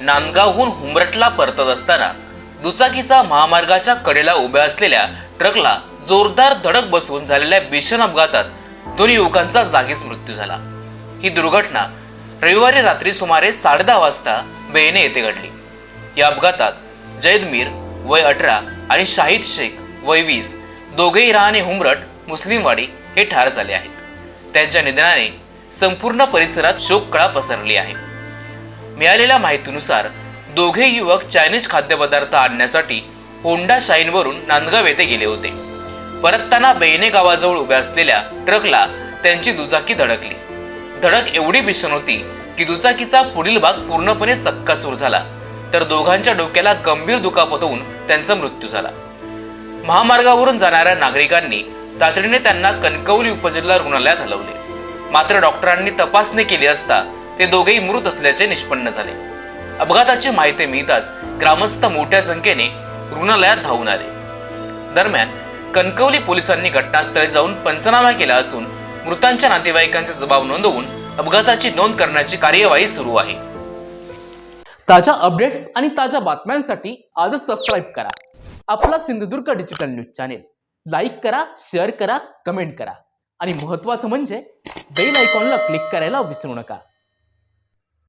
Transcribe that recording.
नांदगावहून हुंबरटला परतत असताना दुचाकीचा महामार्गाच्या कडेला उभ्या असलेल्या ट्रकला जोरदार धडक बसवून झालेल्या भीषण अपघातात दोन्ही युवकांचा जागीच मृत्यू झाला. ही दुर्घटना रविवारी रात्री सुमारे साडेदहा वाजता बेने येथे घडली. या अपघातात जैद मीर वय अठरा आणि शाहिद शेख वय वीस दोघेही राहणे हुमरट मुस्लिमवाडी हे ठार झाले आहेत. त्यांच्या निधनाने संपूर्ण परिसरात शोककळा पसरली आहे. मिळालेल्या माहितीनुसार दोघे युवक चायनीज खाद्यपदार्थ आणण्यासाठी होंडा शाईनवरून नांदगाव येथे गेले होते. परतताना बेयने गावाजवळ उभ्या असलेल्या ट्रकला त्यांची दुचाकी धडकली. धडक एवढी भीषण होती की दुचाकीचा पुढील भाग पूर्णपणे चक्काचूर झाला तर दोघांच्या डोक्याला गंभीर दुखापत होऊन त्यांचा मृत्यू झाला. महामार्गावरून जाणाऱ्या नागरिकांनी तातडीने त्यांना कणकवली उपजिल्हा रुग्णालयात हलवले. मात्र डॉक्टरांनी तपासणी केली असता ते दोघेही मृत असल्याचे निष्पन्न झाले. अपघाताची माहिती मिळताच ग्रामस्थ मोठ्या संख्येने रुग्णालयात धावून आले. दरम्यान कणकवली पोलिसांनी घटनास्थळी जाऊन पंचनामा केला असून मृतांच्या नातेवाईकांचे जबाब नोंदवून अपघाताची नोंद करण्याची कार्यवाही सुरू आहे. ताज्या अपडेट्स आणि ताज्या बातम्यांसाठी आजच सबस्क्राईब करा. आपला Sindhudurg digital news channel. Like करा शेअर करा कमेंट करा. आणि महत्त्वाचं म्हणजे बेल आयकॉनला क्लिक करायला विसरू नका.